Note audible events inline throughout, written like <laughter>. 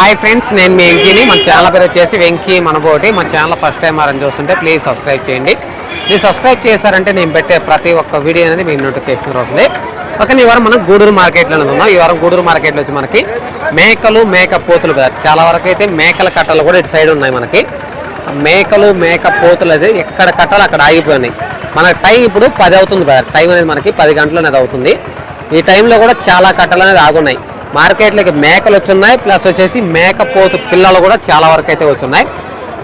Hi friends నేను మీ వెంకీని. మన channel పేరు వచ్చేసి వెంకీ మనబోటి. మన ఛానల్ ఫస్ట్ టైం వారని చూస్తుంటే ప్లీజ్ సబ్స్క్రైబ్ చేయండి. మీరు సబ్స్క్రైబ్ చేశారంటే నేను పెట్టే ప్రతి ఒక్క వీడియో అనేది మీ నోటిఫికేషన్ వస్తుంది. ఓకే ఈ వారం మనం గూడూరు మార్కెట్లో ఉన్నాం. ఈ వారం గూడూరు మార్కెట్లో వచ్చి మనకి మేకలు మేక పోతులు కదా. చాలా వరకు అయితే మేకల కట్టలు కూడా ఇటు సైడ్ ఉన్నాయి మనకి. మేకలు మేక పోతులు అది ఎక్కడ కట్టాలి అక్కడ ఆగిపోయినాయి. మన టైం ఇప్పుడు పది అవుతుంది కదా. టైం అనేది మనకి పది గంటలు అనేది అవుతుంది. ఈ టైంలో కూడా చాలా కట్టలు అనేది ఆగున్నాయి. మార్కెట్లోకి మేకలు వచ్చున్నాయి ప్లస్ వచ్చేసి మేకపోతు పిల్లలు కూడా చాలా వరకు అయితే వచ్చున్నాయి.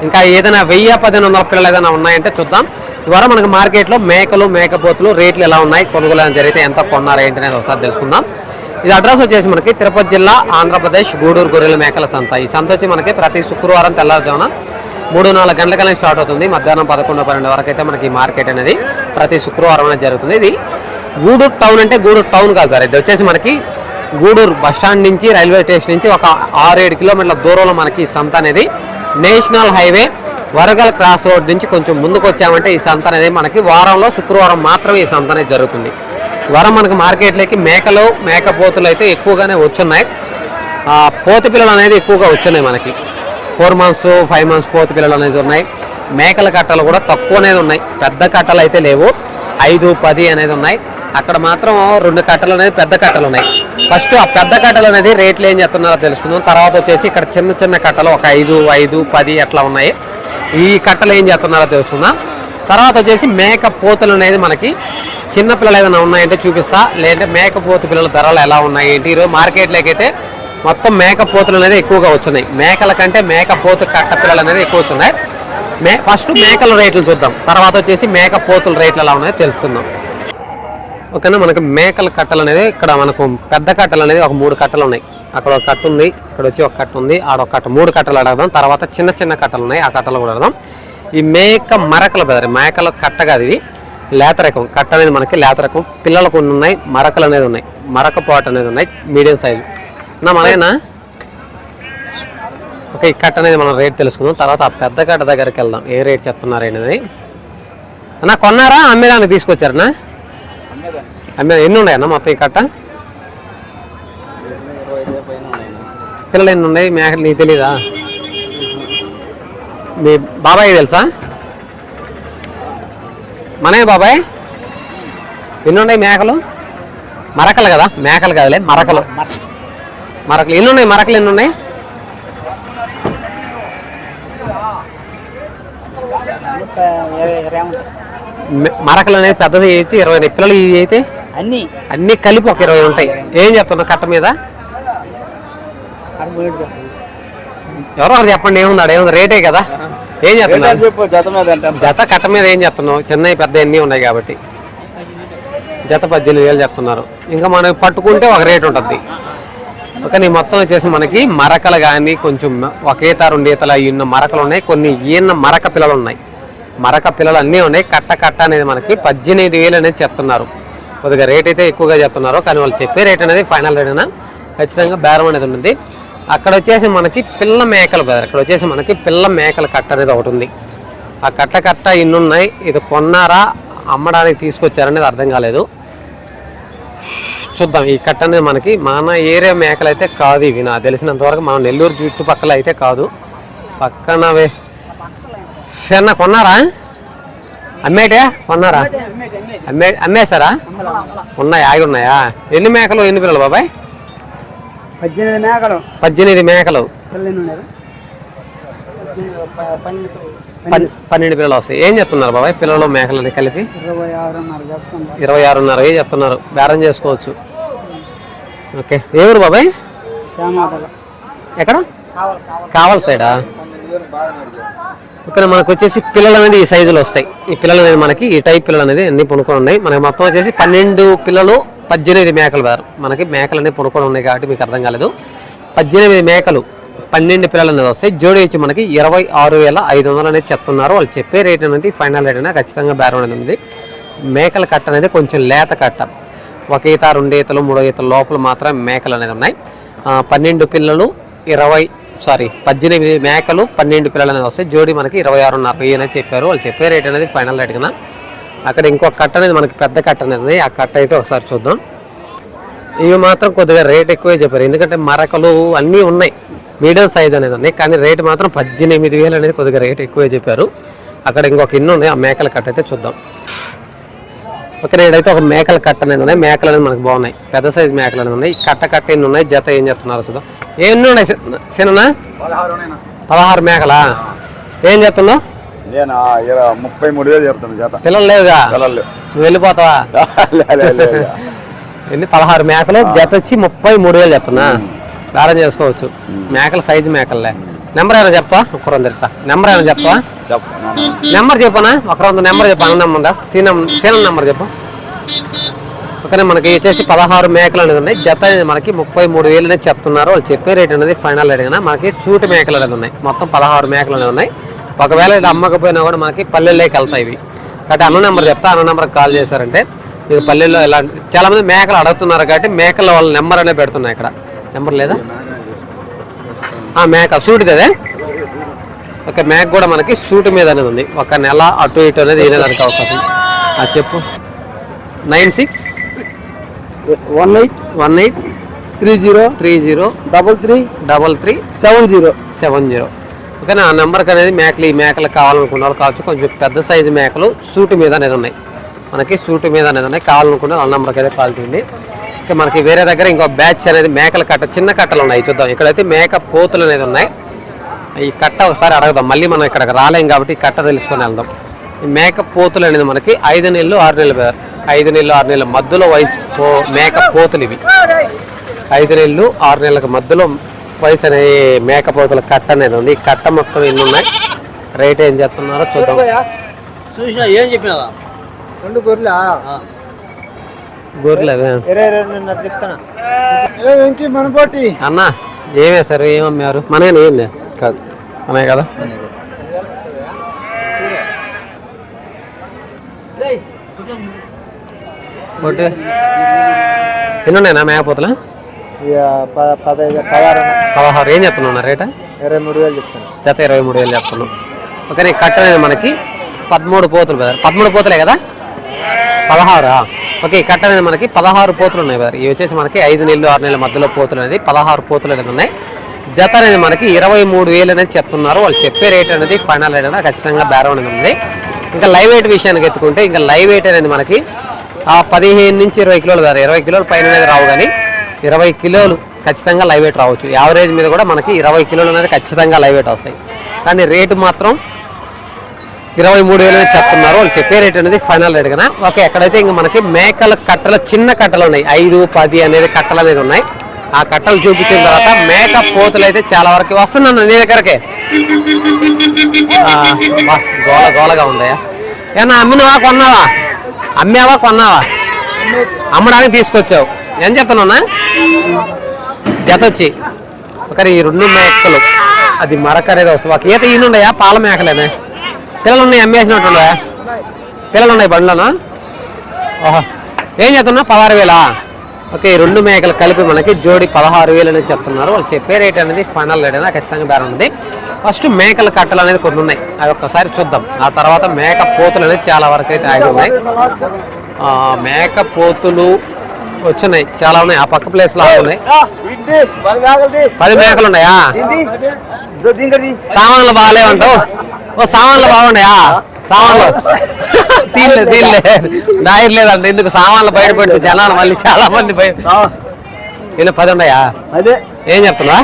ఇంకా ఏదైనా వెయ్యి పదిహేను వందల పిల్లలు ఏదైనా ఉన్నాయంటే చూద్దాం. ద్వారా మనకి మార్కెట్లో మేకలు మేకపోతులు రేట్లు ఎలా ఉన్నాయి కొనుగోలు అనేది జరిగితే ఎంత కొన్నారు ఏంటి అనేది ఒకసారి తెలుసుకుందాం. ఇది అడ్రస్ వచ్చేసి మనకి తిరుపతి జిల్లా ఆంధ్రప్రదేశ్ గూడూరు గొర్రెల మేకల సంత. ఈ సంత వచ్చి మనకి ప్రతి శుక్రవారం తెల్లారుజామున మూడు నాలుగు గంటలకనే స్టార్ట్ అవుతుంది. మధ్యాహ్నం పదకొండు పన్నెండు వరకు అయితే మనకి మార్కెట్ అనేది ప్రతి శుక్రవారం అనేది జరుగుతుంది. ఇది గూడూరు టౌన్ అంటే గూడూరు టౌన్ కాదు సార్. ఇది వచ్చేసి మనకి గూడూరు బస్ స్టాండ్ నుంచి రైల్వే స్టేషన్ నుంచి ఒక ఆరు ఏడు కిలోమీటర్ల దూరంలో మనకి ఈ సంత అనేది నేషనల్ హైవే వరగల్ క్రాస్ రోడ్ నుంచి కొంచెం ముందుకు వచ్చామంటే ఈ సంత అనేది మనకి వారంలో శుక్రవారం మాత్రమే ఈ సంత అనేది జరుగుతుంది. వరం వారం మనకి మార్కెట్లోకి మేకలు మేకపోతులు అయితే ఎక్కువగానే వచ్చున్నాయి. పోత పిల్లలు అనేది ఎక్కువగా వచ్చున్నాయి మనకి. ఫోర్ మంత్స్ ఫైవ్ మంత్స్ పోత పిల్లలు అనేది ఉన్నాయి. మేకల కట్టలు కూడా తక్కువ అనేది ఉన్నాయి. పెద్ద కట్టలు అయితే లేవు. ఐదు పది అనేది ఉన్నాయి. అక్కడ మాత్రం రెండు కట్టలు అనేది పెద్ద కట్టలు ఉన్నాయి ఫస్ట్ ఆ పెద్ద కట్టలు అనేది రేట్లు ఏం చెప్తున్నారో తెలుసుకుందాం. తర్వాత వచ్చేసి ఇక్కడ చిన్న చిన్న కట్టలు ఒక ఐదు ఐదు పది అట్లా ఉన్నాయి. ఈ కట్టలు ఏం చేస్తున్నారో తెలుసుకుందాం. తర్వాత వచ్చేసి మేక పోతులు అనేది మనకి చిన్న పిల్లలు ఏదైనా ఉన్నాయంటే చూపిస్తా. లేదంటే మేకపోతు పిల్లల ధరలు ఎలా ఉన్నాయి ఏంటి? ఈరోజు మార్కెట్లోకి అయితే మొత్తం మేకపోతులు అనేది ఎక్కువగా వచ్చినాయి. మేకల కంటే మేకపోతు కట్ట పిల్లలు అనేది ఎక్కువ వచ్చినాయి. మే ఫస్ట్ మేకల రేట్లు చూద్దాం. తర్వాత వచ్చేసి మేకపోతుల రేట్లు ఎలా ఉన్నాయో తెలుసుకుందాం. ఓకేనా? మనకి మేకల కట్టలు అనేది ఇక్కడ మనకు పెద్ద కట్టలు అనేది ఒక మూడు కట్టలు ఉన్నాయి. అక్కడ ఒక కట్ట ఉంది ఇక్కడ వచ్చి ఒక కట్ట ఉంది ఆడ ఒక కట్ట. మూడు కట్టలు అడగదాం తర్వాత చిన్న చిన్న కట్టలు ఉన్నాయి ఆ కట్టలు కూడా అడగదాం. ఈ మేక మరకలు బెదరి మేకల కట్ట కాదు ఇది. లేతరకం కట్ట అనేది మనకి లేతరకం పిల్లలు కొన్ని ఉన్నాయి మరకలు అనేది ఉన్నాయి. మరక పాట్ అనేది ఉన్నాయి మీడియం సైజు. నా మనైనా ఓకే ఈ కట్ట అనేది మనం రేట్ తెలుసుకుందాం. తర్వాత ఆ పెద్ద కట్ట దగ్గరికి వెళ్దాం. ఏ రేట్ చెప్తున్నారు అనేది అన్న కొన్నారా? అమ్మేదానికి తీసుకొచ్చారనా? అమ్మే ఎన్ని ఉన్నాయన్న మొత్తం ఈ కట్ట? పిల్లలు ఎన్ని ఉన్నాయి? మేకలు నీకు తెలీదా? మీ బాబాయ్ తెలుసా? మనే బాబాయ్? ఎన్ని ఉన్నాయి మేకలు? మరకలు కదా? మేకలు కదలే మరకలు. మరకలు. ఎన్ని ఉన్నాయి? మరకలు ఎన్ని ఉన్నాయి? ఇరవై మరకలు అనేది పెద్దది చేయొచ్చు ఇరవై. పిల్లలు ఇవి అయితే అన్ని? అన్ని కలిపి ఒక ఇరవై ఉంటాయి. ఏం చెప్తున్నావు కట్ట మీద? ఎవరో ఒకరు చెప్పండి ఏముంది ఏముంది రేటే కదా. ఏం చెప్తున్నారు? చెప్పు జత మీద అంటే. జత కట్ట మీద ఏం చెప్తున్నావు? చిన్నవి పెద్ద ఎన్ని ఉన్నాయి కాబట్టి. జత పద్దెనిమిది వేలు చెప్తున్నారు. ఇంకా మనం పట్టుకుంటే ఒక రేట్ ఉంటుంది. ఒక నీ మొత్తం వచ్చేసి మనకి మరకలు కానీ కొంచెం ఒక ఈత రెండు ఈతలు అవి ఉన్న మరకలు ఉన్నాయి. కొన్ని ఈయన మరక పిల్లలు ఉన్నాయి. మరక పిల్లలు అన్నీ ఉన్నాయి. కట్ట కట్ట అనేది మనకి పద్దెనిమిది వేలు అనేది చెప్తున్నారు. కొద్దిగా రేట్ అయితే ఎక్కువగా చెప్తున్నారు. కానీ వాళ్ళు చెప్పే రేట్ అనేది ఫైనల్ రేట్ అయినా ఖచ్చితంగా బేరం అనేది ఉంటుంది. అక్కడ వచ్చేసి మనకి పిల్ల మేకలు బ్రదర్ ఇక్కడ వచ్చేసి మనకి పిల్ల మేకల కట్ట అనేది ఒకటి ఉంది. ఆ కట్ట కట్ట ఇన్నున్నాయి ఇది కొన్నారా? అమ్మడానికి తీసుకొచ్చారనేది అర్థం కాలేదు. చూద్దాం. ఈ కట్ట అనేది మనకి మన ఏరియా మేకలు అయితే కాదు ఇవి. నాకు తెలిసినంతవరకు మన నెల్లూరు చుట్టుపక్కల అయితే కాదు. పక్కనవే అన్న కొన్నారా? అమ్మేటే? కొన్నారా? అమ్మే అమ్మేశారా? ఉన్నాయి ఆగి ఉన్నాయా? ఎన్ని మేకలు ఎన్ని పిల్లలు బాబాయ్? పద్దెనిమిది మేకలు. పద్దెనిమిది మేకలు. పిల్లలు. ఉన్నారు పన్- పన్నెండు పిల్లలు వస్తాయి. ఏం చెప్తున్నారు బాబాయ్? పిల్లలు మేకలని కలిపి? ఇరవై ఆరున్నర చెప్తున్నారు. బేరం చేసుకోవచ్చు. ఓకే. ఏ ఊరు బాబాయ్? ఎక్కడ? కావాలి సైడా? ఇక్కడ మనకు వచ్చేసి పిల్లలు అనేది ఈ సైజులో వస్తాయి. ఈ పిల్లలు అనేది మనకి ఈ టైప్ పిల్లలు అనేది అన్ని పొనుకొని ఉన్నాయి. మనకి మొత్తం వచ్చేసి పన్నెండు పిల్లలు పద్దెనిమిది మేకలు వేరు. మనకి మేకలు అనేవి పొనుకొని ఉన్నాయి కాబట్టి మీకు అర్థం కాలేదు. పద్దెనిమిది మేకలు పన్నెండు పిల్లలు అనేది వస్తాయి. జోడి వచ్చి మనకి ఇరవై ఆరు వేల ఐదు వందలు అనేది చెప్తున్నారు. వాళ్ళు చెప్పే రేట్ అనేది ఫైనల్ రేట్ అయినా ఖచ్చితంగా బేరం అనేది ఉంది. మేకల కట్ట అనేది కొంచెం లేత కట్ట. ఒక ఈత రెండు ఈతలు మూడో ఈతల లోపల మాత్రం మేకలు అనేది ఉన్నాయి. పన్నెండు పిల్లలు ఇరవై సారీ పద్దెనిమిది మేకలు పన్నెండు పిల్లలు అనేది వస్తాయి. జోడి మనకి ఇరవై ఆరున్నర వెయ్యి అనేది చెప్పారు. వాళ్ళు చెప్పే రేట్ అనేది ఫైనల్ రేట్ కన్నా. అక్కడ ఇంకొక కట్ట అనేది మనకి పెద్ద కట్ట అనేది ఆ కట్ట అయితే ఒకసారి చూద్దాం. ఇవి మాత్రం కొద్దిగా రేట్ ఎక్కువే చెప్పారు. ఎందుకంటే మరకలు అన్నీ ఉన్నాయి. మీడియం సైజ్ అనేది ఉంది కానీ రేట్ మాత్రం పద్దెనిమిది వేలు అనేది కొద్దిగా రేట్ ఎక్కువే చెప్పారు. అక్కడ ఇంకొక ఇన్ని ఉన్నాయి ఆ మేకల కట్ట అయితే చూద్దాం. ఓకే నేడైతే ఒక మేకల కట్ట అనేది ఉన్నాయి. మేకలు అనేది మనకు బాగున్నాయి. పెద్ద సైజ్ మేకలు అనేది ఉన్నాయి. కట్ట కట్ట ఎన్ని ఉన్నాయి? జత ఏం చెప్తున్నారు చూద్దాం. ఎన్ని ఉన్నాయి సినా పదహారు మేకలా? ఏం చెప్తున్నావు నేను? ముప్పై మూడు వేలు చెప్తాను జత. పిల్లలు లేవుగా? నువ్వు వెళ్ళిపోతావా. <laughs> ఎన్ని? పదహారు మేకలు. జత వచ్చి ముప్పై మూడు వేలు చెప్తున్నా బేరం చేసుకోవచ్చు. మేకల సైజు మేకలే. నెంబర్ ఏమైనా చెప్తావా? ఒక రెండు చెప్తా. నెంబర్ ఏమైనా నాన్న. నెంబర్ చెప్పనా? ఒక రెండు నెంబర్ చెప్పు అన్న ఉందా సీనం సీనం నెంబర్ చెప్పు. ఓకే మనకి వచ్చేసి పదహారు మేకలు అనేది ఉన్నాయి. జత అనేది మనకి ముప్పై మూడు వేలు అనేది చెప్తున్నారు. వాళ్ళు చెప్పే రేట్ అనేది ఫైనల్ రేట్ కదా. మనకి సూటి మేకలు అనేది ఉన్నాయి. మొత్తం పదహారు మేకలు అనేది ఉన్నాయి. ఒకవేళ ఇది అమ్మకపోయినా కూడా మనకి పల్లెల్లోకి వెళ్తాయి ఇవి. కాబట్టి అన్న నెంబర్ చెప్తా. అన్న నెంబర్ కాల్ చేశారంటే ఇది పల్లెల్లో ఎలా చాలా మంది మేకలు అడుగుతున్నారు కాబట్టి మేకల వాళ్ళ నెంబర్ అనేది పెడుతున్నాయి ఇక్కడ. నెంబర్ లేదా? మేక సూటిది అదే ఓకే మేక కూడా మనకి సూట్ మీద అనేది ఉంది. ఒక నెల అటు ఇటు అనేది వేయడానికి అవకాశం. ఆ చెప్పు. Nine six one eight one eight three zero three zero double three double three seven zero seven zero. ఓకేనా ఆ నెంబర్కి అనేది మేకలు ఈ మేకలు కావాలనుకున్న వాళ్ళు కావచ్చు కొంచెం పెద్ద సైజు మేకలు సూటు మీద అనేది ఉన్నాయి. మనకి సూటు మీద అనేది ఉన్నాయి. కావాలనుకున్న వాళ్ళ నెంబర్కి అయితే కాల్ చేయండి. మనకి వేరే దగ్గర ఇంకో బ్యాచ్ అనేది మేకల కట్ట చిన్న కట్టలు ఉన్నాయి చూద్దాం. ఇక్కడైతే మేక పోతులు అనేది ఉన్నాయి. ఈ కట్ట ఒకసారి అడగదాం. మళ్ళీ మనం ఇక్కడికి రాలేం కాబట్టి ఈ కట్ట తెలుసుకొని వెళ్దాం. ఈ మేక పోతులు అనేది మనకి ఐదు నెలలు ఆరు నెలలు ఐదు నెలలు ఆరు నెలల మధ్యలో వయసు పో మేక పోతులు ఇవి. ఐదు నెలలు ఆరు నెలలకు మధ్యలో వయసు అనే మేకపోతుల కట్ట అనేది ఉంది. ఈ కట్ట మొత్తం ఎన్ని ఉన్నాయి? రేట్ ఏం చెప్తున్నారో చూద్దాం. చూసినా ఏం చెప్పినావా? రెండు గొర్రెలా? మనకోటి అన్న ఏమే సార్ ఏమమ్మారు మనగానే ఏంది? కాదు. అనే కదా? ఒకటి ఎన్ని ఉన్నాయన్నా మేకపోతులు పదహారు ఏం చెప్తున్నా రేట? ఇరవై మూడు వేలు చెప్తాను జత ఇరవై మూడు వేలు చెప్తున్నాం ఓకే నీ కట్ట అనేది మనకి పదమూడు పోతులు బ్రదర్ పదమూడు పోతులే కదా? పదహారా? ఓకే ఈ కట్ట అనేది మనకి పదహారు పోతులు ఉన్నాయి బ్రదర్. ఇవి వచ్చేసి మనకి ఐదు నెలలు ఆరు నెలల మధ్యలో పోతులు అనేది పదహారు పోతులు అనేది ఉన్నాయి. జత అనేది మనకి ఇరవై మూడు వేలు అనేది చెప్తున్నారు. వాళ్ళు చెప్పే రేట్ అనేది ఫైనల్ రేట్ అనేది ఖచ్చితంగా బేరం అనేది ఉంది. ఇంకా లైవ్ వెయిట్ విషయానికి ఎత్తుకుంటే ఇంకా లైవ్ వెయిట్ అనేది మనకి ఆ పదిహేను నుంచి ఇరవై కిలోలు బ్రదర్. ఇరవై కిలోల పైన అనేది రావు కానీ ఇరవై కిలోలు ఖచ్చితంగా లైవ్ వెయిట్ రావచ్చు. యావరేజ్ మీద కూడా మనకి ఇరవై కిలోలు అనేది ఖచ్చితంగా లైవ్ వెయిట్ వస్తాయి. కానీ రేటు మాత్రం ఇరవై మూడు వేలు చెప్తున్నారు. వాళ్ళు చెప్పే రేట్ అనేది ఫైనల్ రేట్ కదా. ఓకే ఎక్కడైతే ఇంకా మనకి మేకల కట్టలు చిన్న కట్టలు ఉన్నాయి. ఐదు పది అనేది కట్టలు అనేది ఉన్నాయి. ఆ కట్టలు చూపించిన తర్వాత మేక పోతులు అయితే చాలా వరకు వస్తున్నాను నీ దగ్గరకే. గోల గోలగా ఉందయ్యా. ఏమన్నా అమ్మినవా కొన్నావా? అమ్మావా కొన్నావా? అమ్మడానికి తీసుకొచ్చావు. ఏం చెప్తున్నా జత వచ్చి. ఒకరి ఈ రెండు మేకలు. అది మరక వస్తుంది. ఒక ఈత ఈయనుండయా? పాల మేకలేనే? పిల్లలు ఉన్నాయి అమ్మేసినట్టుండయా పిల్లలు ఉన్నాయి బండ్లను? ఓహో ఏం చెప్తున్నా పదహారు వేలా? ఓకే రెండు మేకలు కలిపి మనకి జోడి పదహారు వేలు అనేది చెప్తున్నారు. వాళ్ళు చెప్పే రేట్ అనేది ఫైనల్ రేట్ అనేది ఖచ్చితంగా బేరం ఉంది. ఫస్ట్ మేకల కట్టలు అనేది కొన్ని ఉన్నాయి. అవి ఒక్కసారి చూద్దాం. ఆ తర్వాత మేక పోతులు అనేది చాలా వరకు అయితే ఆగి ఉన్నాయి. మేక పోతులు వచ్చినాయి. చాలా ఉన్నాయి. ఆ పక్క ప్లేస్లో ఉన్నాయి. పది మేకలు ఉన్నాయా? సామాన్లు బాగాలేవంటావు? ఓ సామాన్లు బాగున్నాయా? సామాన్లు. తీలే తీలే నాయర్ లేదంట ఎందుకు సామాన్లు బయట పెడితే జనాలు మళ్ళీ చాలా మంది బయట ఇలా పది ఉన్నాయా? అదే. ఏం చెప్తున్నా?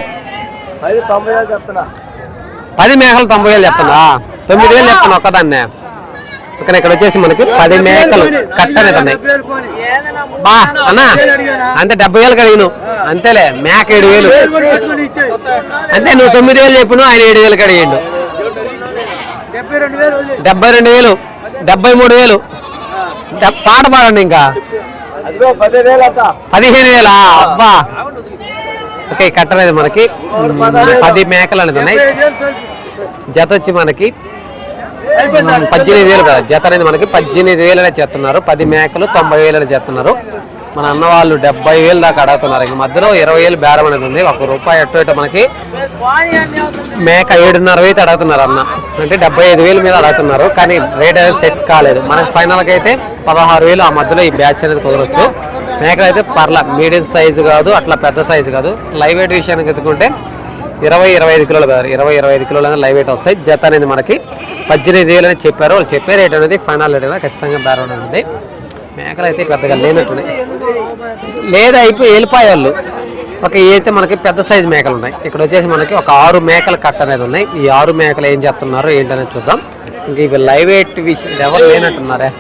పది మేకలు తొంభై వేలు చెప్తున్నా? తొమ్మిది వేలు చెప్తున్నా ఒక్కదాన్నే. ఇక్కడ ఇక్కడ వచ్చేసి మనకి పది మేకలు కట్టనేది ఉన్నాయి. బా అన్నా అంతే డెబ్బై వేలు కడిగిను అంతేలే మేక ఏడు వేలు. అంతే నువ్వు తొమ్మిది వేలు చెప్పిను ఆయన ఏడు వేలు కడిగిండు డెబ్బై రెండు వేలు డెబ్బై మూడు వేలు. పాట పాడండి ఇంకా. పదిహేను వేలా? అబ్బా. ఓకే ఈ కట్ట అనేది మనకి పది మేకలు అనేది ఉన్నాయి. జత వచ్చి మనకి పద్దెనిమిది వేలు కదా. జత అనేది మనకి పద్దెనిమిది వేలు అనేది చేస్తున్నారు. పది మేకలు తొంభై వేలు అనేది చేస్తున్నారు. మన అన్న వాళ్ళు డెబ్బై వేలు దాకా అడుగుతున్నారు. ఇంక మధ్యలో ఇరవై వేలు బేరం అనేది ఉంది. ఒక రూపాయి అటు ఇటు మనకి మేక ఏడున్నర వేలు అడుగుతున్నారు అన్న. అంటే డెబ్బై ఐదు వేలు మీద అడుగుతున్నారు. కానీ రేట్ అనేది సెట్ కాలేదు. మనకి ఫైనల్గా అయితే పదహారు వేలు ఆ మధ్యలో ఈ బ్యాచ్ అనేది కుదరొచ్చు. మేకలు అయితే పర్ల మీడియం సైజు కాదు అట్లా పెద్ద సైజు కాదు. లైవ్ వెయిట్ విషయానికి ఎత్తుకుంటే ఇరవై ఇరవై ఐదు కిలోలు కదా. ఇరవై ఇరవై ఐదు కిలోలు అనేది లైవ్ వెయిట్ వస్తాయి. జత అనేది మనకి పద్దెనిమిది వేలు అని చెప్పారు. వాళ్ళు చెప్పే రేట్ అనేది ఫైనల్ రేట్ అనేది ఖచ్చితంగా బేరం ఉంది మేకలు అయితే పెద్దగా లేనట్టున్నాయి. లేదా అయిపోయి వెళ్ళిపోయే వాళ్ళు ఒక అయితే మనకి పెద్ద సైజు మేకలు ఉన్నాయి. ఇక్కడ వచ్చేసి మనకి ఒక ఆరు మేకల కట్ట అనేది ఉన్నాయి. ఈ ఆరు మేకలు ఏం చెప్తున్నారు ఏంటనేది చూద్దాం. ఇంక ఇవి లైవ్ వెయిట్ విషయం ఎవరు లేనట్టున్నారే?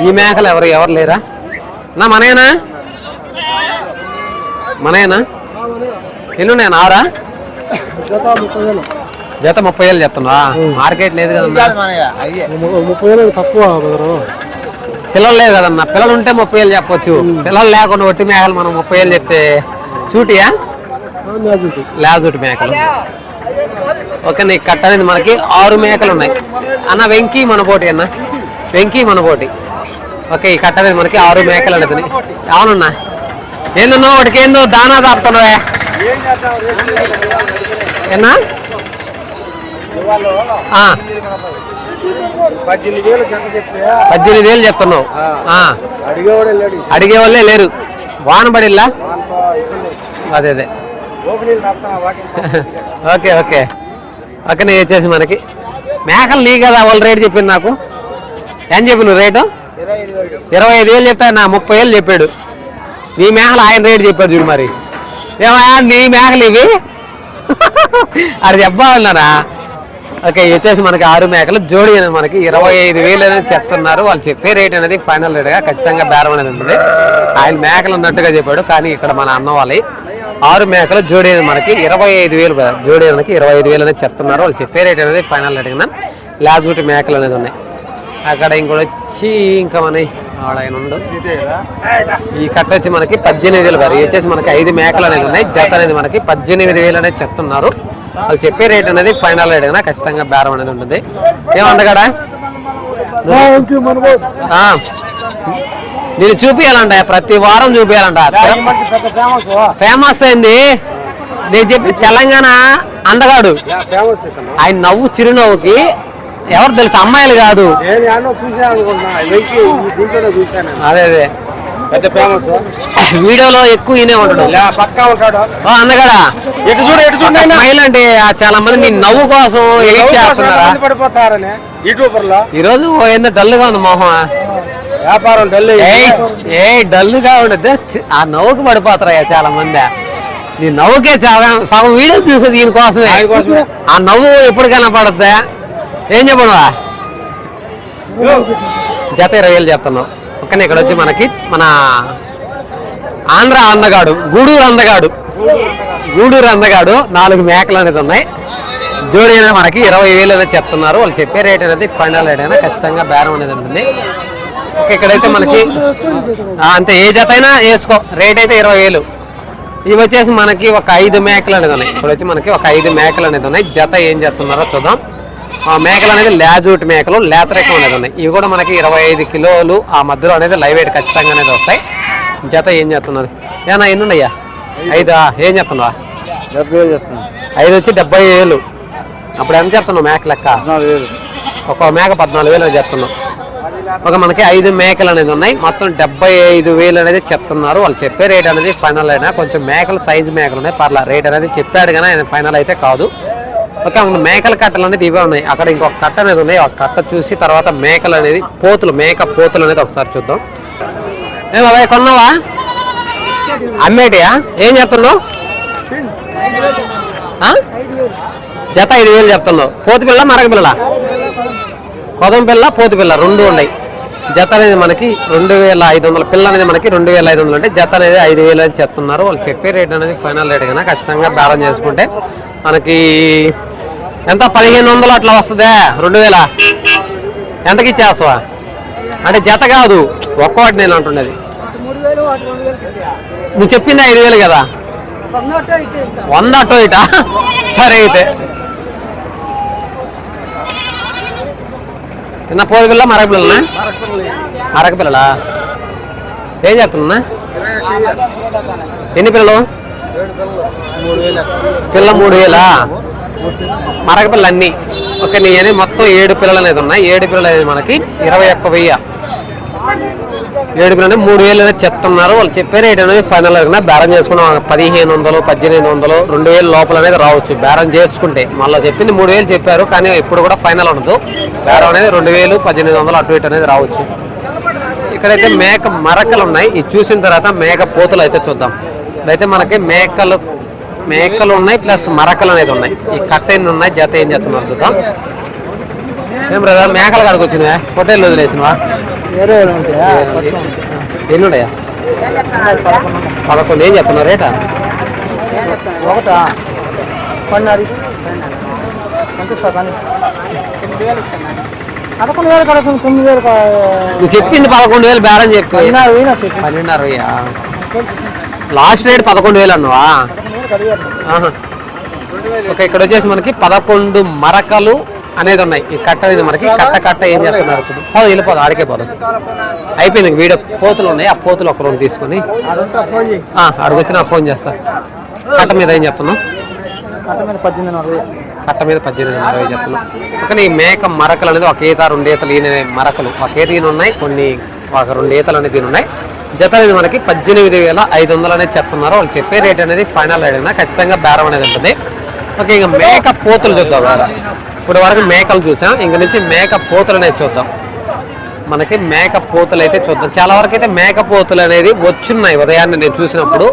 ఈ మేకలు ఎవరు ఎవరు లేరా? నా మనయేనా? మనయేనా? ఎన్ని ఉన్నాయి ఆరా? జత ముప్పై వేలు. చెప్తున్నా మార్కెట్ లేదు ము- ముప్పై వేలు తక్కువ పిల్లలు లేదు కదన్నా. పిల్లలు ఉంటే ముప్పై వేలు చెప్పొచ్చు. పిల్లలు లేకుండా ఒట్టి మేకలు మనం ముప్పై వేలు చెప్తే సూటియా? మ్యాజిక్ లేజుటి మేకలు. ఓకే నీకు అనేది మనకి ఆరు మేకలు ఉన్నాయి. అన్న వెంకీ మనపోటి అన్న. వెంకీ మనపోటి ఓకే ఈ కట్ట అనేది మనకి ఆరు మేకలు అనేది అవునన్నా? ఏందన్నా వాటికి ఏందో దానా దాపుతున్నావే? ఏనా ఆ, పద్దెనిమిది వేలు చెప్తున్నావు. అడిగే వాళ్ళే లేరు. వాన పడిల్లా? అదే అదే. <laughs> Okay okay okay. నేను వచ్చేసి మనకి. మేకలు నీ కదా వాళ్ళ రేటు చెప్పింది నాకు. ఏం చెప్పి నువ్వు రేటు? ఇరవై ఐదు వేలు చెప్తా నా ముప్పై వేలు చెప్పాడు. నీ మేకలు ఆయన రేటు చెప్పాడు చూడు మరి. ఏమయ్యా నీ మేకలు ఇవి? <laughs> అది చెప్పాలన్నారా? ఓకే ఇవి వచ్చేసి మనకి ఆరు మేకలు. జోడి అనేది మనకి ఇరవై ఐదు వేలు అనేది చెప్తున్నారు. వాళ్ళు చెప్పే రేట్ అనేది ఫైనల్ రేట్గా ఖచ్చితంగా బేరం అనేది ఉంటుంది ఆయన మేకలు ఉన్నట్టుగా చెప్పాడు కానీ ఇక్కడ మన అన్న వాళ్ళవి ఆరు మేకలు జోడి అనేది మనకి ఇరవై ఐదు వేలు జోడి మనకి ఇరవై ఐదు వేలు అనేది చెప్తున్నారు. వాళ్ళు చెప్పే రేట్ అనేది ఫైనల్ రేట్ కింద లాజూటి మేకలు అనేది ఉన్నాయి. అక్కడ ఇంకోటి వచ్చి ఇంకా మన ఆడ ఆయన ఉండు. ఈ కట్ట వచ్చి మనకి పద్దెనిమిది వేలు గారు వచ్చేసి మనకి ఐదు మేకలు అనేది ఉన్నాయి. జత అనేది మనకి పద్దెనిమిది వేలు అనేది చెప్తున్నారు. వాళ్ళు చెప్పే రేట్ అనేది ఫైనల్ రేట్ కన్నా ఖచ్చితంగా బేరం అనేది ఉంటుంది. ఆ. నేను చూపించాలంట ప్రతి వారం చూపించాలంట ఫేమస్ అయింది నేను చెప్పి తెలంగాణ అందగాడు. ఆయన నవ్వు చిరునవ్వుకి ఎవరు తెలుసు? అమ్మాయిలు కాదు. అదే అదే. పెద్ద ఫేమస్ వీడియోలో ఎక్కువ ఈనే ఉంటాడు. పక్కా ఉంటాడు. అందగాడా? ఎటు చూడు ఎటు చూడు. స్మైల్ అంటే చాలా మంది నీ నవ్వు కోసం ఎడిట్ చేస్తున్నారా? పడిపోతారని యూట్యూబర్లో? ఈరోజు ఏందో డల్గా ఉంది మొహం వ్యాపారం డల్ ఏ డల్గా ఉండదు. ఆ నవ్వుకి పడిపోతారయ్యా చాలా మంది. నీ నవ్వుకే చాలా సగం వీడియో చూసేది దీనికోసమే. ఆ నవ్వు ఎప్పుడు కనపడద్దా ఏం చెప్పనువా? జత ఇరవై వేలు చెప్తున్నావు పక్కనే ఇక్కడ వచ్చి మనకి మన ఆంధ్ర అందగాడు గూడూరు అందగాడు గూడూరు అందగాడు నాలుగు మేకలు అనేది ఉన్నాయి. జోడి అనేది మనకి ఇరవై వేలు అనేది చెప్తున్నారు. వాళ్ళు చెప్పే రేట్ అనేది ఫైనల్ రేట్ అయినా ఖచ్చితంగా బేరం అనేది ఉంటుంది. ఇక్కడైతే మనకి అంతే ఏ జత అయినా వేసుకో. రేట్ అయితే ఇరవై వేలు. ఇవి వచ్చేసి మనకి ఒక ఐదు మేకలు అనేది ఉన్నాయి. ఇప్పుడు వచ్చి మనకి ఒక ఐదు మేకలు అనేది ఉన్నాయి. జత ఏం చేస్తున్నారో చూద్దాం. మేకలు అనేది లేజూట్ మేకలు లేతరేకం అనేది ఉన్నాయి. ఇవి కూడా మనకి ఇరవై ఐదు కిలోలు ఆ మధ్యలో అనేది లైవ్ వెయిట్ ఖచ్చితంగా అనేది వస్తాయి. జత ఏం చేస్తున్నది ఏనా ఎన్ని ఉన్నాయా? ఐదా ఏం చెప్తున్నావా ఐదు వచ్చి డెబ్బై వేలు అప్పుడు ఎంత చెప్తున్నావు మేక లెక్క? ఒక మేక పద్నాలుగు వేలు అని చెప్తున్నాం ఒక మనకి ఐదు మేకలు అనేది ఉన్నాయి. మొత్తం డెబ్బై ఐదు వేలు అనేది చెప్తున్నారు. వాళ్ళు చెప్పే రేట్ అనేది ఫైనల్ అయినా కొంచెం మేకలు సైజు మేకలు ఉన్నాయి. పర్లా రేట్ అనేది చెప్పాడు కానీ ఆయన ఫైనల్ అయితే కాదు. ఓకే మేకల కట్టలు అనేది ఇవే ఉన్నాయి. అక్కడ ఇంకొక కట్ట అనేది ఉన్నాయి ఆ కట్ట చూసి తర్వాత మేకలు అనేది పోతులు మేక పోతులు అనేది ఒకసారి చూద్దాం. ఏం అవే కొన్నావా? అమ్మేటియా? ఏం చెప్తున్నావు? జత ఐదు వేలు చెప్తున్నావు. పోతు పిల్ల మరగ పిల్ల కొదం పిల్ల పోతు పిల్ల రెండు ఉన్నాయి. జత అనేది మనకి రెండు వేల ఐదు వందల పిల్ల అనేది మనకి రెండు వేల ఐదు వందలు అంటే జత అనేది ఐదు వేలు అని చెప్తున్నారు. వాళ్ళు చెప్పే రేట్ అనేది ఫైనల్ రేట్ కన్నా ఖచ్చితంగా బేరం చేసుకుంటే మనకి ఎంత? పదిహేను వందలు అట్లా వస్తుందే. రెండు వేల? ఎంతకి ఇచ్చేస్తావా? అంటే జత కాదు. ఒక్కోటి నేను అంటున్నది. నువ్వు చెప్పింది ఐదు వేలు కదా? వంద అటో ఇటా సరే అయితే. చిన్న పోదు పిల్ల మరక పిల్లనా మరక పిల్లలా? ఏం చేస్తున్నా ఎన్ని పిల్లలు? పిల్ల మూడు వేలా? మరక అన్నీ ఓకే నేను మొత్తం ఏడు పిల్లలు అనేది ఉన్నాయి. ఏడు పిల్లలు అనేది మనకి ఇరవై ఒక్క వెయ్యి. ఏడు పిల్లలు మూడు వేలు అనేది చెప్తున్నారు. వాళ్ళు చెప్పే రేట్ అనేది ఫైనల్ బేరం చేసుకున్నాం. పదిహేను వందలు పద్దెనిమిది వందలు రెండు వేలు లోపల అనేది రావచ్చు. బేరం చేసుకుంటే. మళ్ళీ చెప్పింది మూడు వేలు చెప్పారు. కానీ ఇప్పుడు కూడా ఫైనల్ ఉండదు. బేరం అనేది రెండు వేలు పద్దెనిమిది వందలు అటు ఇటు అనేది రావచ్చు. ఇక్కడైతే మేక మరకలు ఉన్నాయి. ఇది చూసిన తర్వాత మేక పోతులు అయితే చూద్దాం. ఇక్కడైతే మనకి మేకలు మేకలు ఉన్నాయి ప్లస్ మరకలు అనేది ఉన్నాయి. ఈ కట్ట ఎన్ని ఉన్నాయి జత ఏం చేస్తున్నారు చూద్దాం. ఏం బ్రదర్ మేకలు కాడికి వచ్చినాయా హోటల్ వదిలేసినవా? ఎన్ని ఉన్నాయా? పదకొండు. ఏం చెప్తున్నారు రేటా? ఒకటా? పన్నది ఎంత సార్ కానీ పదకొండు వేలు కడుతుంది తొమ్మిది వేలు నువ్వు చెప్పింది పదకొండు వేలు బేరం చెప్తే. పదినారు వేలు చెప్పి పన్నెండు అరవయ్యా లాస్ట్ రేట్ పదకొండు వేలు అన్నావా. ఓకే ఇక్కడ వచ్చేసి మనకి పదకొండు మరకలు అనేది ఉన్నాయి. ఈ కట్ట అనేది మనకి కట్ట కట్ట ఏం చేస్తున్నారు పోదు వెళ్ళిపోదు ఆడికే పోదు. అయిపోయింది వీడ వీడియో పోతులు ఉన్నాయి. ఆ పోతులు ఒక రెండు తీసుకొని. అదంతా నా ఫోన్ చేస్తా. కట్ట మీద ఏం చెప్తున్నావు? కట్ట మీద పద్దెనిమిది కట్ట మీద పద్దెనిమిది అరవై చెప్తున్నాం కానీ ఈ మేక మరకలు అనేది ఒక ఈత రెండు ఈతలు ఈయన మరకలు. ఒక ఈత ఈయన ఉన్నాయి కొన్ని ఒక రెండు ఈతలు అనేది దీని ఉన్నాయి జత అనేది మనకి పద్దెనిమిది వేల ఐదు వందలు అనేది చెప్తున్నారు. వాళ్ళు చెప్పే రేట్ అనేది ఫైనల్ రేట్ అయినా ఖచ్చితంగా బేరం అనేది ఉంటుంది. ఓకే ఇంకా మేక పోతులు చూద్దాం వేరే ఇప్పుడు వరకు మేకలు చూసాం. ఇంక నుంచి మేక పోతులు అనేది చూద్దాం. మనకి మేక పోతులు అయితే చూద్దాం. చాలా వరకు అయితే మేక పోతులు అనేది వచ్చున్నాయి ఉదయాన్నే నేను చూసినప్పుడు.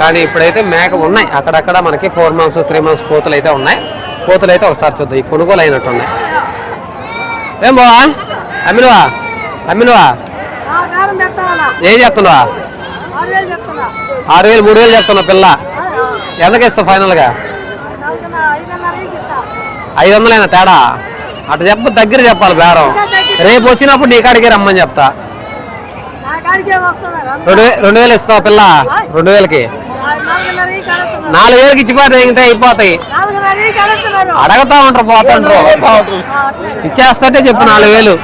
కానీ ఇప్పుడైతే మేక ఉన్నాయి. అక్కడక్కడ మనకి ఫోర్ మంత్స్ త్రీ మంత్స్ పోతులు అయితే ఉన్నాయి. పోతులు అయితే ఒకసారి చూద్దాం. ఈ కొనుగోలు అయినట్టున్నాయి. ఏం బావా? అమ్మినవా అమ్మినవా ఏం చెప్తున్నావా ఆరు వేలు మూడు వేలు చెప్తున్నా పిల్ల. ఎంతకి ఇస్తావు ఫైనల్గా? ఐదు వందలైనా తేడా? అటు చెప్ప దగ్గర చెప్పాలి బేరం. రేపు వచ్చినప్పుడు నీ కాడికి రమ్మని చెప్తా. రెండు. రెండు వేలు ఇస్తావు పిల్ల? రెండు వేలకి. నాలుగు వేలకి ఇచ్చిపోతే ఇంకా అయిపోతాయి. అడగతా ఉంటారు పోతుంటారు ఇచ్చేస్తుంటే చెప్పు నాలుగు వేలు.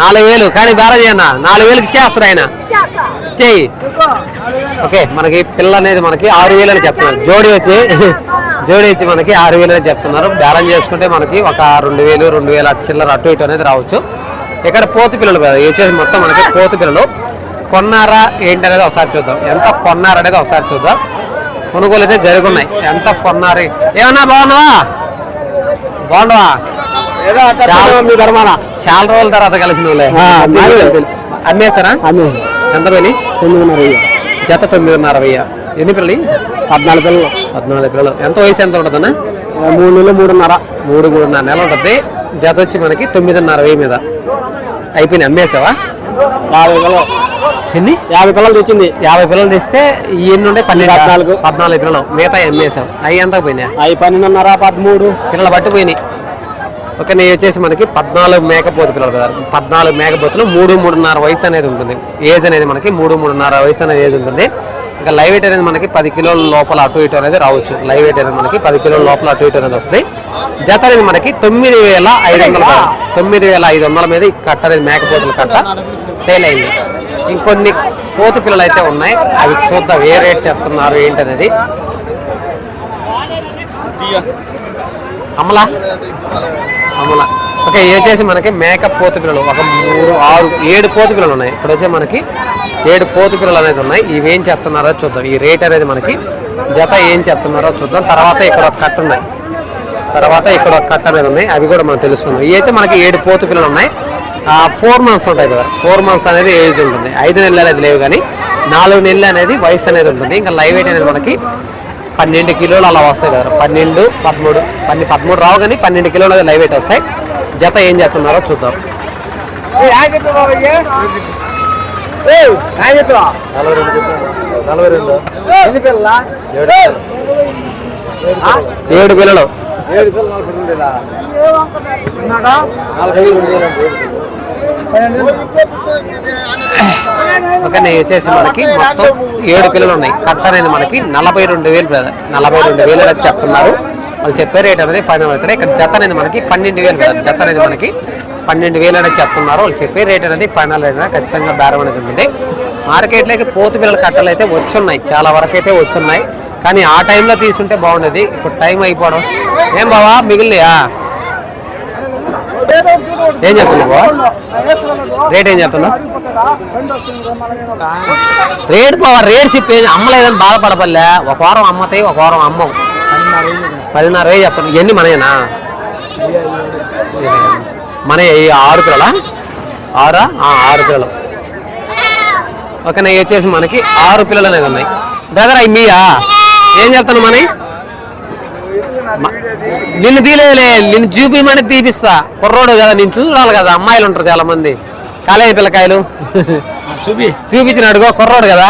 నాలుగు వేలు. కానీ బేరం చేయన్నా నాలుగు వేలకి ఇచ్చేస్తారు ఆయన? చెయ్యి. ఓకే మనకి పిల్ల అనేది మనకి ఆరు వేలు అని చెప్తున్నారు. జోడి వచ్చి <laughs> జోడి వచ్చి మనకి ఆరు వేలు అని చెప్తున్నారు. బేరం చేసుకుంటే మనకి ఒక రెండు వేలు రెండు వేల చిల్లర అటు ఇటు అనేది రావచ్చు. ఇక్కడ పోతు పిల్లలు కదా వేసేసి మొత్తం మనకి పోతు పిల్లలు. కొన్నారా ఏంటి అనేది ఒకసారి చూద్దాం. ఎంత కొన్నారా అనేది ఒకసారి చూద్దాం. కొనుగోలు అయితే జరుగున్నాయి. ఎంత కొన్నారు? ఏమన్నా బాగున్నావా? బాగున్నావా? చాలా రోజుల తర్వాత కలిసిన అమ్మేస్తారా ఎంత పోయి తొమ్మిదిన్నర జత తొమ్మిదిన్నర వెయ్యి ఎన్ని పిల్లలు? పద్నాలుగు పిల్లలు. పద్నాలుగు పిల్లలు. ఎంత వయసు ఎంత ఉంటుందన్న? మూడు నెలలు మూడున్నర. మూడు మూడున్నర నెల ఉంటుంది. జత వచ్చి మనకి తొమ్మిదిన్నర వెయ్యి మీద. అయిపోయింది. అమ్మేసావా యాభై పిల్లలు. ఎన్ని? యాభై పిల్లలు తెచ్చింది. యాభై పిల్లలు తెస్తే ఎన్ని ఉండే పన్నెండు. పద్నాలుగు. పద్నాలుగు పిల్లలు. మిగతా అమ్మేసాం అవి ఎంత పోయినాయి? అవి పన్నెండున్నర పదమూడు. పిల్లలు పట్టిపోయినాయి ఓకే నేను వచ్చేసి మనకి పద్నాలుగు మేకపోతు పిల్లలు కదా. పద్నాలుగు మేకపోతులు మూడు మూడున్నర వయసు అనేది ఉంటుంది. ఏజ్ అనేది మనకి మూడు మూడున్నర వయసు అనేది ఏజ్ ఉంటుంది. ఇంకా లైవ్ వెయిట్ అనేది మనకి పది కిలోల లోపల అటు ఇటు అనేది రావచ్చు. లైవ్ వెయిట్ అనేది మనకి పది కిలోల లోపల అటు ఇటు అనేది వస్తుంది. జత అనేది మనకి తొమ్మిది వేల ఐదు వందల తొమ్మిది వేల ఐదు వందల మీద కట్ట అనేది మేకపోతుల కట్ట సేల్ అయింది. ఇంకొన్ని కోతు పిల్లలు అయితే ఉన్నాయి. అవి చూద్దాం ఏ రేట్ చెప్తున్నారు ఏంటనేది. అమలా? అమలా ఓకే ఇది వచ్చేసి మనకి మేకప్ పోతు ఒక మూడు ఆరు ఏడు పోతు ఉన్నాయి. ఇప్పుడు వచ్చే మనకి ఏడు పోతు అనేది ఉన్నాయి. ఇవి ఏం చెప్తున్నారో చూద్దాం. ఈ రేట్ అనేది మనకి జత ఏం చెప్తున్నారో చూద్దాం. తర్వాత ఇక్కడ ఒక కట్ట ఉన్నాయి. తర్వాత ఇక్కడ ఒక కట్ట అనేది ఉన్నాయి. అవి కూడా మనం తెలుసుకుందాం ఇవి అయితే మనకి ఏడు పోతు ఉన్నాయి. ఫోర్ మంత్స్ ఉంటాయి కదా. ఫోర్ మంత్స్ అనేది ఏజ్ ఉంటుంది. ఐదు నెలలు అనేది లేవు కానీ నాలుగు నెలలు అనేది వయసు అనేది ఉంటుంది. ఇంకా లైవ్ వెయిట్ అనేది మనకి పన్నెండు కిలోలు అలా వస్తాయి కదా. పన్నెండు పదమూడు పన్నెండు పదమూడు రావు కానీ పన్నెండు కిలోలు లైవ్ వెయిట్ వస్తాయి. జత ఏం చెప్తున్నారో చూద్దాం. ఏడు పిల్లలు. ఓకే నేను వచ్చేసి మనకి మొత్తం ఏడు పిల్లలు ఉన్నాయి. కట్ట అనేది మనకి నలభై రెండు వేలు బ్రదర్ నలభై రెండు వేలు అనేది చెప్తున్నారు. వాళ్ళు చెప్పే రేట్ అనేది ఫైనల్ ఇక్కడ ఇక్కడ జత అనేది మనకి పన్నెండు వేలు బ్రదర్ జత అనేది మనకి పన్నెండు వేలు అనేది చెప్తున్నారు. వాళ్ళు చెప్పే రేట్ అనేది ఫైనల్ రేట్ అనేది ఖచ్చితంగా బేరం అనేది ఉంటుంది మార్కెట్లోకి పోతు పిల్లల కట్టలు అయితే వచ్చున్నాయి. చాలా వరకు అయితే వచ్చున్నాయి. కానీ ఆ టైంలో తీసుంటే బాగుండేది. ఇప్పుడు టైం అయిపోవడం. ఏం బావా? మిగిలినయా? ఏం చెప్తున్నావు రేట్ ఏం చెప్తున్నావు రేట్ పోవా రేట్ చెప్పి అమ్మలేదని బాధపడపల్లే. ఒక వారం అమ్మతాయి ఒక వారం అమ్మవు పదిన్నర వేలు చెప్తాను. ఎన్ని మనయేనా? మన ఆరు పిల్లలా? ఆరా? ఆరు పిల్లలు. ఓకే నెయ్యి వచ్చేసి మనకి ఆరు పిల్లలు అనేవి ఉన్నాయి. బ్రదర్ అవి మీయా? ఏం చెప్తాను మనకి నిన్ను తీలేదులే నిన్ను చూపిమని తీపిస్తా. కుర్రోడు కదా నేను చూడాలి కదా అమ్మాయిలు ఉంటారు చాలా మంది కాలేజీ పిల్లకాయలు. చూపి. చూపించిన అడుగు కుర్రోడు కదా.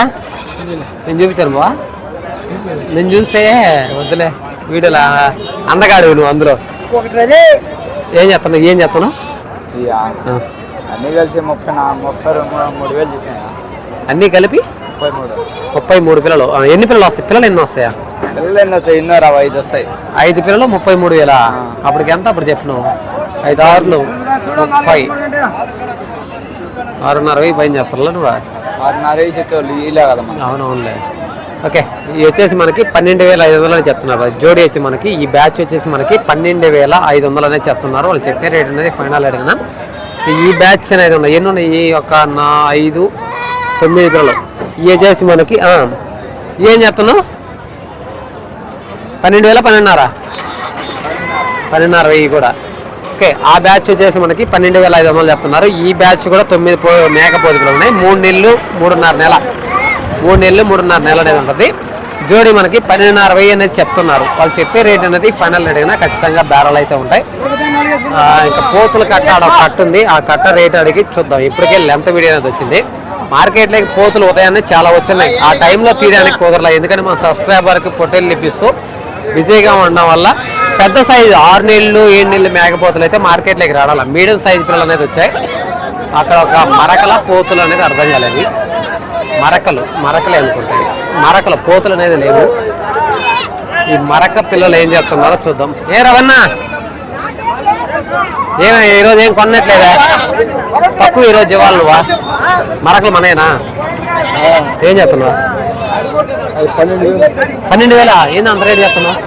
నేను చూపించాను బా. నేను చూస్తే వద్దులే వీడియోలా అందగాడు నువ్వు అందులో. ఏం చెప్తున్నావు ఏం ఆ. అన్నీ కలిసి ముప్పై నా ముప్పై రెండు మూడు వేలు చెప్పినా. అన్నీ కలిపి? ముప్పై మూడు. ముప్పై మూడు పిల్లలు. ఎన్ని పిల్లలు వస్తాయి? పిల్లలు ఎన్ని వస్తాయా? పిల్లలు ఎన్ని వస్తాయి? ఎన్నో రావు ఐదు వస్తాయి. ఐదు పిల్లలు ముప్పై మూడు వేల? అప్పటికి ఎంత? అప్పుడు చెప్పు నువ్వు. ఐదు ఆరులు ముప్పై. ఆరున్నర వెయ్యి పైన చెప్పాల నువ్వు? ఆరున్నర చెప్తే ఇలా కదా అవునవునులే. ఓకే ఇది వచ్చేసి మనకి పన్నెండు వేల ఐదు వందలు అని చెప్తున్నారు. జోడీ వచ్చి మనకి ఈ బ్యాచ్ వచ్చేసి మనకి పన్నెండు వేల ఐదు వందలు అనేది చెప్తున్నారు. వాళ్ళు చెప్పే రేట్ అనేది ఫైనల్ అడిగిన. ఈ బ్యాచ్ అనేది ఉన్నాయి. ఎన్ని ఉన్నాయి? ఈ ఒక నా ఐదు తొమ్మిది పిల్లలు. ఇవి చేసి మనకి ఏం చెప్తున్నావు పన్నెండు వేల పన్నెండున్నర? పన్నెండున్నర వెయ్యి కూడా. ఓకే ఆ బ్యాచ్ వచ్చేసి మనకి పన్నెండు వేల ఐదు వందలు చెప్తున్నారు. ఈ బ్యాచ్ కూడా తొమ్మిది పో మేక పోతులు ఉన్నాయి. మూడు నెలలు మూడున్నర నెల. మూడు నెలలు మూడున్నర నెల అనేది ఉంటుంది. జోడి మనకి పన్నెండున్నర వెయ్యి అనేది చెప్తున్నారు. వాళ్ళు చెప్పే రేట్ అనేది ఫైనల్ అడిగినా ఖచ్చితంగా బ్యారల్ అయితే ఉంటాయి. ఇంకా పోతుల కట్ట ఆడ ఒక కట్ట ఉంది. ఆ కట్ట రేట్ అడిగి చూద్దాం. ఇప్పటికే లెంత్ వీడియో అనేది వచ్చింది. మార్కెట్లోకి పోతులు ఉదయాన్నే చాలా వచ్చినాయి. ఆ టైంలో తీయడానికి కుదరలేదు ఎందుకంటే మన సబ్స్క్రైబర్కి పొట్టేళ్ళు ఇప్పిస్తూ బిజీగా ఉండడం వల్ల పెద్ద సైజు ఆరు నీళ్ళు ఏడు నీళ్ళు మేకపోతులు అయితే మార్కెట్లోకి రావాలి మీడియం సైజు పిల్లలు అనేది వచ్చాయి. అక్కడ ఒక మరకల పోతులు అనేది అర్థం కాలేదు. మరకలు మరకలే అనుకుంటాయి మరకలు పోతులు అనేది లేవు. ఈ మరక పిల్లలు ఏం చెప్తున్నారో చూద్దాం. ఏ రవన్నా ఏమే ఈరోజు ఏం కొన్నట్లేదా తక్కువ ఈరోజు వాళ్ళు మరకలు మనయేనా? ఏం చేస్తున్నావు? పన్నెండు వేల? ఏంది అంత రేటు చెప్తున్నావు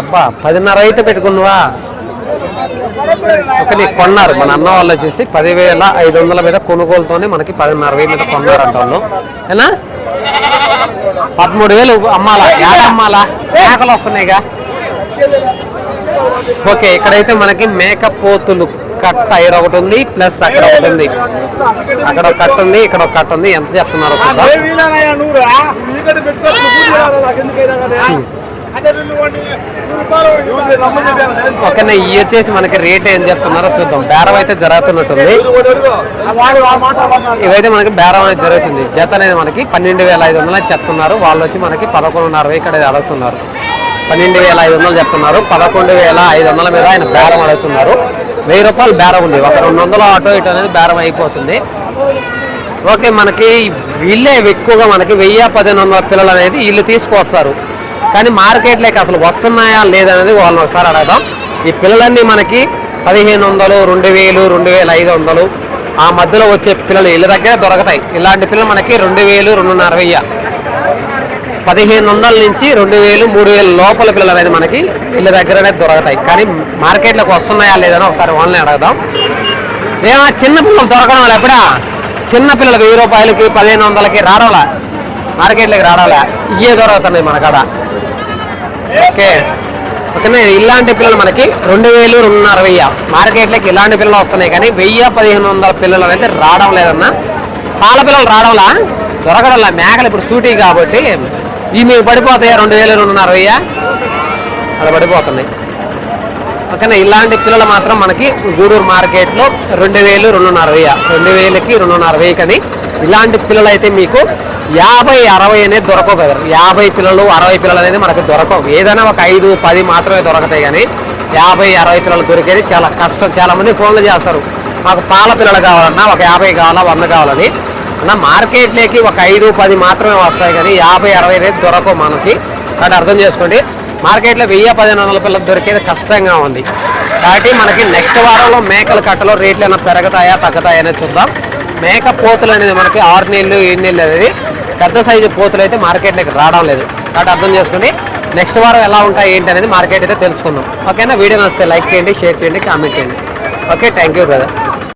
అబ్బా పదిన్నర అయితే పెట్టుకున్నావా? ఒక నీకు కొన్నారు. మన అన్న వాళ్ళు వచ్చేసి పదివేల ఐదు వందల మీద కొనుగోలుతోనే మనకి పదిన్నర వేల మీద కొన్నారు అంట వాళ్ళు ఏనా? పదమూడు వేలు అమ్మాలా? ఏడ అమ్మాలా? మేకలు వస్తున్నాయిగా. ఓకే ఇక్కడైతే మనకి మేక కట్ట ఇక్కడ ఒకటి ఉంది ప్లస్ అక్కడ ఒకటి ఉంది. అక్కడ ఒక కట్ట ఉంది ఇక్కడ ఒక కట్ట ఉంది. ఎంత చెప్తున్నారు చూద్దాం ఓకేనా ఇవి వచ్చేసి మనకి రేట్ ఏం చెప్తున్నారో చూద్దాం. బేరం అయితే జరుగుతున్నట్టుంది. ఇవైతే మనకి బేరం అనేది జరుగుతుంది. జత అనేది మనకి పన్నెండు వేల ఐదు వందలు చెప్తున్నారు. వాళ్ళు వచ్చి మనకి పదకొండున్నర ఇక్కడ అడుగుతున్నారు. పన్నెండు వేల ఐదు వందలు చెప్తున్నారు. పదకొండు వేల ఐదు వందల మీద ఆయన బేరం అడుగుతున్నారు. వెయ్యి రూపాయలు బేరం ఉంది. ఒక రెండు వందలు ఆటో ఇటు అనేది బేరం అయిపోతుంది. ఓకే మనకి వీళ్ళే ఎక్కువగా మనకి వెయ్యి పదిహేను వందల పిల్లలు అనేది వీళ్ళు తీసుకొస్తారు. కానీ మార్కెట్లోకి అసలు వస్తున్నాయా లేదనేది వాళ్ళని ఒకసారి అడగదాం. ఈ పిల్లలన్నీ మనకి పదిహేను వందలు రెండు వేలు రెండు వేల ఐదు వందలు ఆ మధ్యలో వచ్చే పిల్లలు వీళ్ళ దగ్గర దొరకతాయి. ఇలాంటి పిల్లలు మనకి రెండు వేలు రెండున్నర వెయ్యి. పదిహేను వందల నుంచి రెండు వేలు మూడు వేలు లోపల పిల్లలు అనేది మనకి వీళ్ళ దగ్గరనే దొరకతాయి. కానీ మార్కెట్లోకి వస్తున్నాయా లేదని ఒకసారి వాళ్ళని అడగదాం. ఏమా చిన్న పిల్లలు దొరకడం వల్ల ఎప్పుడా? చిన్న పిల్లలు వెయ్యి రూపాయలకి పదిహేను వందలకి రావాలా మార్కెట్లోకి రావడాలా ఇవే దొరుకుతున్నాయి మన కాడ. ఓకే. ఓకేనా? ఇలాంటి పిల్లలు మనకి రెండు వేలు రెండున్నర వెయ్యి. మార్కెట్లోకి ఇలాంటి పిల్లలు వస్తున్నాయి కానీ వెయ్యి పదిహేను వందల పిల్లలు అనేది రావడం లేదన్నా. పాల పిల్లలు రావడంలా దొరకడంలా మేకలు ఇప్పుడు సూటీ కాబట్టి ఈ మీకు పడిపోతాయా? రెండు వేలు రెండున్నర వెయ్యి అలా పడిపోతున్నాయి. ఓకేనా ఇలాంటి పిల్లలు మాత్రం మనకి గూడూరు మార్కెట్లో రెండు వేలు రెండున్నర వెయ్యి రెండు వేలకి రెండున్నర వెయ్యి కానీ ఇలాంటి పిల్లలు అయితే మీకు యాభై అరవై అనేది దొరకవు కదా. యాభై పిల్లలు అరవై పిల్లలు అనేది మనకు దొరకవు. ఏదైనా ఒక ఐదు పది మాత్రమే దొరకతాయి కానీ యాభై అరవై పిల్లలు దొరికేది చాలా కష్టం. చాలా మంది ఫోన్లు చేస్తారు. మాకు పాల పిల్లలు కావాలన్నా ఒక యాభై కావాలా వంద కావాలని. అన్న మార్కెట్లోకి ఒక ఐదు పది మాత్రమే వస్తాయి కానీ యాభై అరవై రేట్ దొరకవు మనకి. కాబట్టి అర్థం చేసుకోండి. మార్కెట్లో వెయ్యి పదిహేను వందల పిల్లలు దొరికేది కష్టంగా ఉంది. కాబట్టి మనకి నెక్స్ట్ వారంలో మేకల కట్టలో రేట్లు ఏమైనా పెరుగుతాయా తగ్గుతాయా అనేది చూద్దాం. మేక పోతులు అనేది మనకి ఆరు నెలలు ఏడు నెలలు అనేది పెద్ద సైజు పోతులు అయితే మార్కెట్లోకి రావడం లేదు. కాబట్టి అర్థం చేసుకోండి. నెక్స్ట్ వారం ఎలా ఉంటాయి ఏంటి అనేది మార్కెట్ అయితే తెలుసుకుందాం. ఓకేనా? వీడియో నచ్చితే లైక్ చేయండి షేర్ చేయండి కామెంట్ చేయండి. Okay thank you brother.